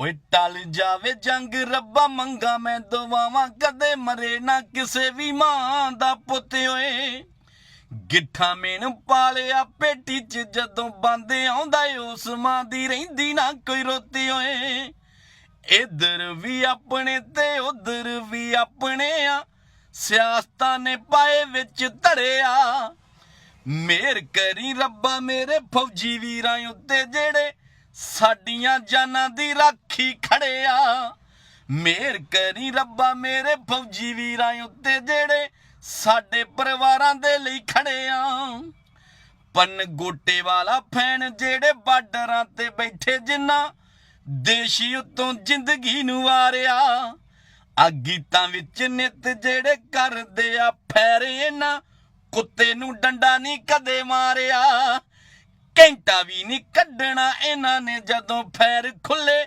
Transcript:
ਓਏ ਟਲ ਜਾਵੇ ਜੰਗ ਰੱਬਾ ਮੰਗਾ, ਮੈਂ ਦੁਆਵਾਂ ਕਦੇ ਮਰੇ ਨਾ ਕਿਸੇ ਵੀ ਮਾਂ ਦਾ ਪੁੱਤ ਓਏ। ਗਿੱਠਾ ਮੈਨੂੰ ਪਾਲਿਆ ਪੇਟੀ 'ਚ, ਜਦੋਂ ਬੰਦ ਆਉਂਦਾ ਉਸ ਮਾਂ ਦੀ ਰਹਿੰਦੀ ਨਾ ਕੋਈ ਰੋਤੀ ਓਏ। ਇਧਰ ਵੀ ਆਪਣੇ ਤੇ ਉਧਰ ਵੀ ਆਪਣੇ ਆ, ਸਿਆਸਤਾਂ ਨੇ ਪਾਏ ਵਿੱਚ ਧੜਿਆ। ਮੇਰ ਕਰੀ ਰੱਬਾ ਮੇਰੇ ਫੌਜੀ ਵੀਰਾਂ ਉੱਤੇ ਜਿਹੜੇ ਸਾਡੀਆਂ ਜਾਨਾਂ ਦੀ ਰਾਖੀ ਖੜਿਆ ਮੇਰ ਕਰੀ ਰੱਬਾ ਮੇਰੇ ਫੌਜੀ ਵੀਰਾਂ ਉੱਤੇ ਜਿਹੜੇ ਸਾਡੇ ਪਰਿਵਾਰਾਂ ਦੇ ਲਈ ਖੜਿਆ ਪੰਨ ਗੋਟੇ ਵਾਲਾ ਫੈਨ ਜਿਹੜੇ ਬਾਰਡਰਾਂ ਤੇ ਬੈਠੇ ਜਿੰਨਾ ਦੇਸ਼ੀ ਉਤੋਂ ਜ਼ਿੰਦਗੀ ਨੂੰ ਵਾਰਿਆ। ਆ ਗੀਤਾਂ ਵਿੱਚ ਨਿਤ ਜਿਹੜੇ ਕਰਦੇ ਆ, ਫੈਰ ਇਹਨਾਂ ਕੁੱਤੇ ਨੂੰ ਡੰਡਾ ਨਹੀਂ ਕਦੇ ਮਾਰਿਆ। ਘੰਟਾ ਵੀ ਨਹੀਂ ਕੱਢਣਾ ਇਹਨਾਂ ਨੇ ਜਦੋਂ ਫੈਰ ਖੁੱਲੇ।